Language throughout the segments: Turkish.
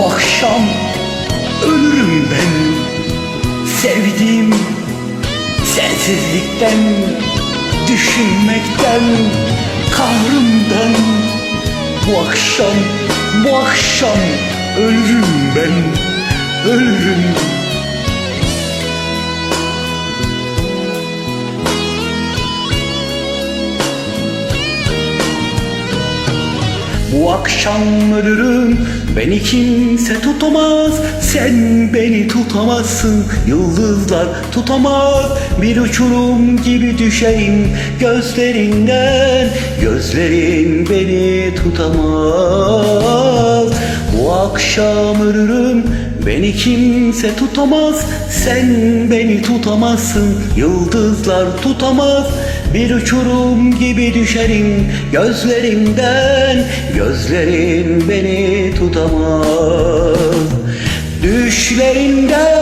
akşam ölürüm ben. Sevdiğim sensizlikten Düşünmekten Kahrımdan. Bu akşam Bu akşam ölürüm ben. Ölürüm Bu akşam ölürüm Beni kimse tutamaz. Sen beni tutamazsın Yıldızlar tutamaz. Bir uçurum gibi düşerim Gözlerinden Gözlerin beni tutamaz. Bu akşam ölürüm Beni kimse tutamaz. Sen beni tutamazsın Yıldızlar tutamaz bir uçurum gibi düşerim gözlerimden Gözlerin beni tutamaz. Düşlerinde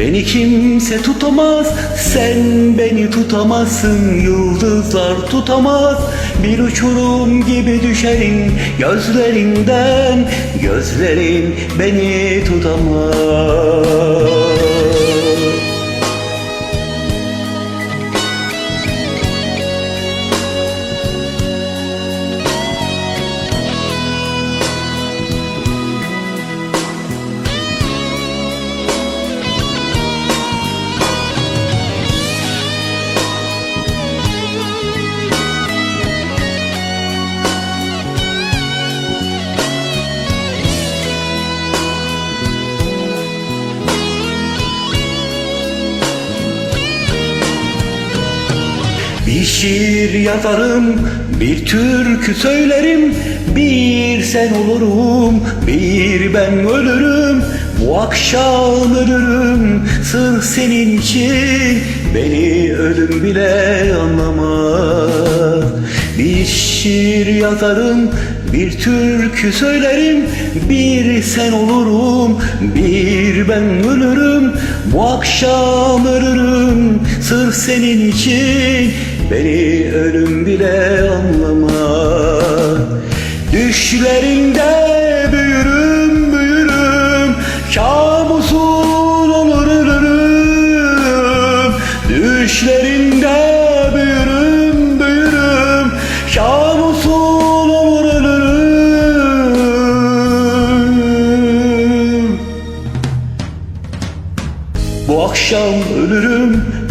Beni kimse tutamaz Sen beni tutamazsın Yıldızlar tutamaz. Bir uçurum gibi düşerim Gözlerinden Gözlerin beni tutamaz Bir şiir yazarım, bir türkü söylerim Bir sen olurum, bir ben ölürüm. Bu akşam ölürüm, sırf senin için. Beni ölüm bile anlamaz. Bir şiir yazarım, bir türkü söylerim Bir sen olurum, bir ben ölürüm. Bu akşam ölürüm, sırf senin için Beni ölüm bile anlamaz Düşlerinde büyürüm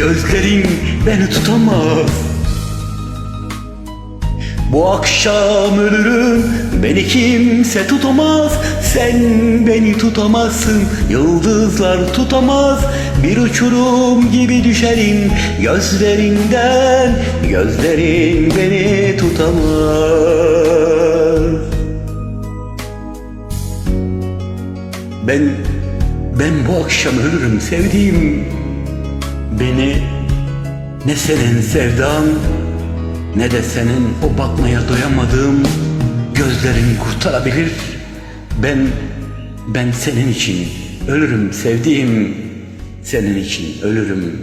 Gözlerin beni tutamaz. Bu akşam ölürüm Beni kimse tutamaz. Sen beni tutamazsın Yıldızlar tutamaz. Bir uçurum gibi düşerim Gözlerinden Gözlerin beni tutamaz. Ben Ben bu akşam ölürüm sevdiğim Beni Ne senin sevdan ne de senin o bakmaya doyamadığım gözlerin kurtarabilir. Ben, ben senin için ölürüm sevdiğim, senin için ölürüm.